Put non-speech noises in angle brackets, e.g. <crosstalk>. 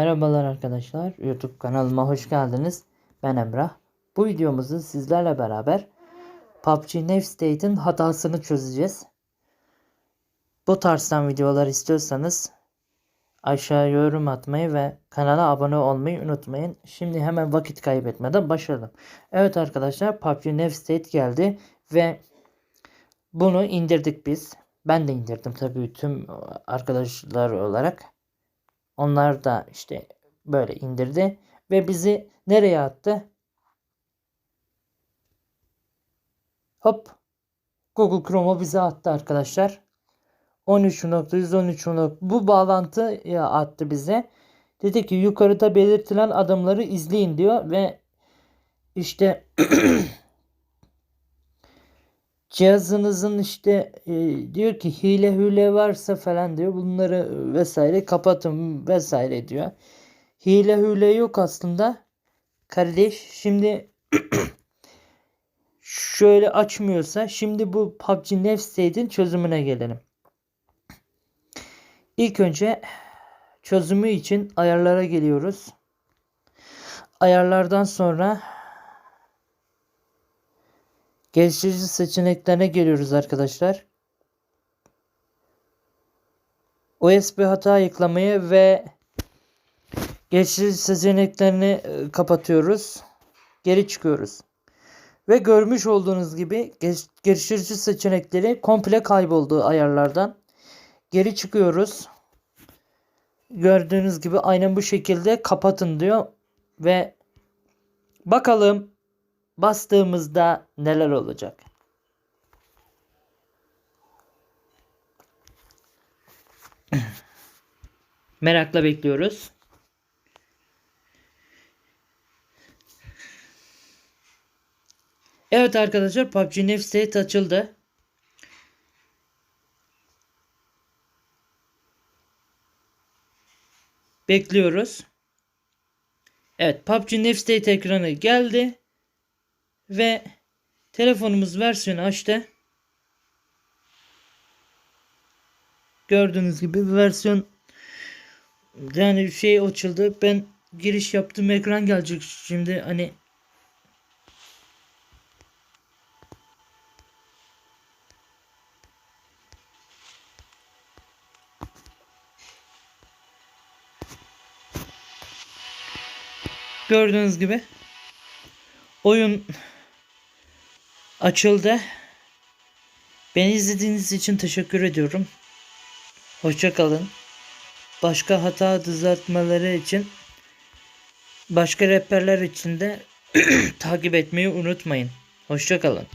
Merhabalar arkadaşlar. YouTube kanalıma hoş geldiniz. Ben Emrah. Bu videomuzda sizlerle beraber PUBG Nef State'in hatasını çözeceğiz. Bu tarzdan videolar istiyorsanız aşağıya yorum atmayı ve kanala abone olmayı unutmayın. Şimdi hemen vakit kaybetmeden başlayalım. Evet arkadaşlar PUBG Nef State geldi ve bunu indirdik biz. Ben de indirdim tabii tüm arkadaşlar olarak. Onlar da işte böyle indirdi ve bizi nereye attı? Hop. Google Chrome'a bize attı arkadaşlar. 13.113. Bu bağlantı attı bize. Dedi ki yukarıda belirtilen adımları izleyin diyor ve işte <clears throat> cihazınızın işte e, diyor ki hile hüle varsa falan diyor bunları vesaire kapatın vesaire diyor. Hile hüle yok aslında. Kardeş şimdi <clears throat> şöyle açmıyorsa şimdi bu PUBG Nef State'in çözümüne gelelim. İlk önce çözümü için ayarlara geliyoruz. Ayarlardan sonra geliştirici seçeneklerine geliyoruz arkadaşlar. USB hata ayıklamayı ve geliştirici seçeneklerini e, kapatıyoruz. Geri çıkıyoruz. Ve görmüş olduğunuz gibi geliştirici seçenekleri komple kayboldu ayarlardan. Geri çıkıyoruz. Gördüğünüz gibi aynen bu şekilde kapatın diyor. Ve bakalım bastığımızda neler olacak. <clears throat> Merakla bekliyoruz. Evet arkadaşlar PUBG Nef State açıldı. Bekliyoruz. Evet PUBG Nef State ekranı geldi. Ve telefonumuz versiyonu açtı. Gördüğünüz gibi versiyon yani şey açıldı. Ben giriş yaptım ekran gelecek şimdi hani Gördüğünüz gibi oyun açıldı. Beni izlediğiniz için teşekkür ediyorum. Hoşçakalın. Başka hata düzeltmeleri için başka rehberler için de <clears throat> takip etmeyi unutmayın. Hoşçakalın.